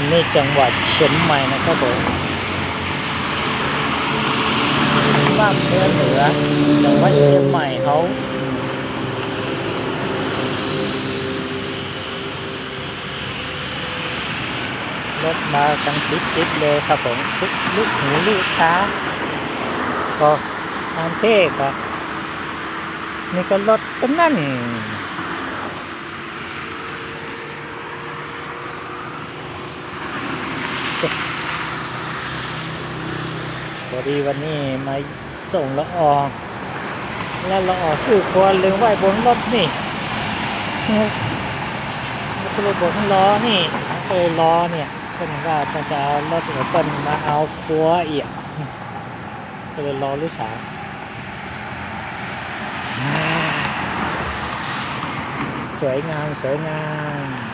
นี่จังหวัดเชียงใหม่นะครับผมภาคเหนือเหนือจังหวัดเชียงใหม่เขารถมากันติดๆเลยครับผมสุดลูกหูลูกตาก็ทางเทพอะนี่ก็รถกันนั่น พอดีวันนี้มาส่งละออแล้วละออซื้อครัวลืมไว้บนรถนี่ก็เลยบอกให้ล้อนี่เลยล้อเนี่ยเพิ่นว่าเพิ่นจะเอารถของเพิ่นมาเอาครัวเอีกก็เลยล้อลูกสาวสวยงามสวยงาม